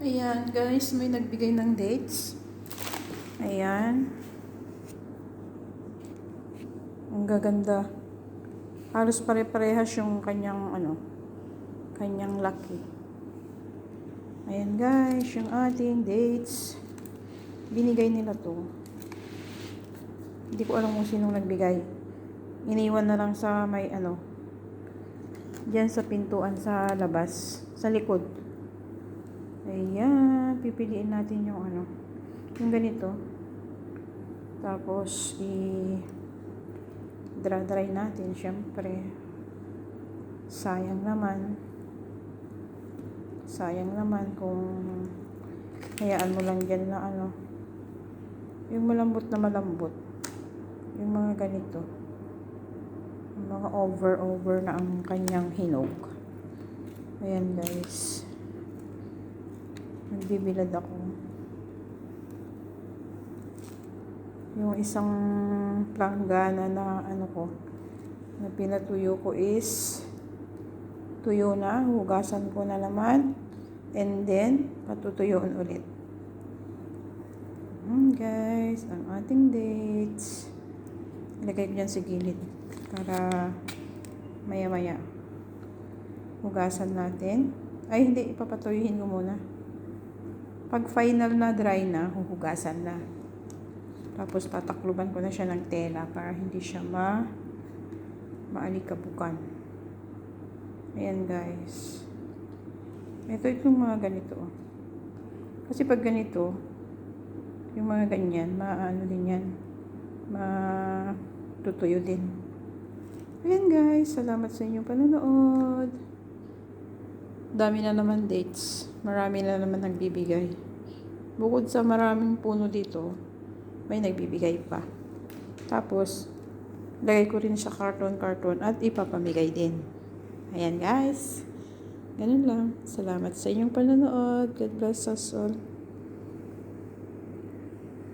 Ayan, guys, may nagbigay ng dates. Ayan. Ang gaganda. Halos pare-parehas yung kanyang, ano, kanyang lucky. Ayan, guys, yung ating dates. Binigay nila to. Hindi ko alam kung sinong nagbigay. Iniwan na lang sa may, ano, Diyan sa pintuan sa labas, sa likod. Ayan, pipiliin natin yung ano, yung ganito. Tapos, i dry natin, syempre. Sayang naman. Sayang naman kung hayaan mo lang dyan na ano, yung malambot na malambot. Yung mga ganito. Yung mga over-over na ang kanyang hinog. Ayan guys. Nagbibilad ako. Yung isang planggana na ano ko, na pinatuyo ko is tuyo na, hugasan ko na naman, and then patutuyuin ulit. Hmm, guys, ang ating dates. Ilagay ko dyan sa gilid para maya maya hugasan natin. Ay, hindi, ipapatuyuhin ko muna. Pag final na dry na, huhugasan na. Tapos tatakluban ko na siya ng tela para hindi siya ma maalikabukan. Ayan guys. Ito itong mga ganito. oh. Kasi pag ganito, yung mga ganyan, maano din yan. Matutuyo din. Ayan guys, salamat sa inyong panonood. Dami na naman dates. Marami na naman nagbibigay. Bukod sa maraming puno dito, may nagbibigay pa. Tapos, lagay ko rin sa karton-karton at ipapamigay din. Ayan guys. Ganun lang. Salamat sa inyong panonood. God bless us all.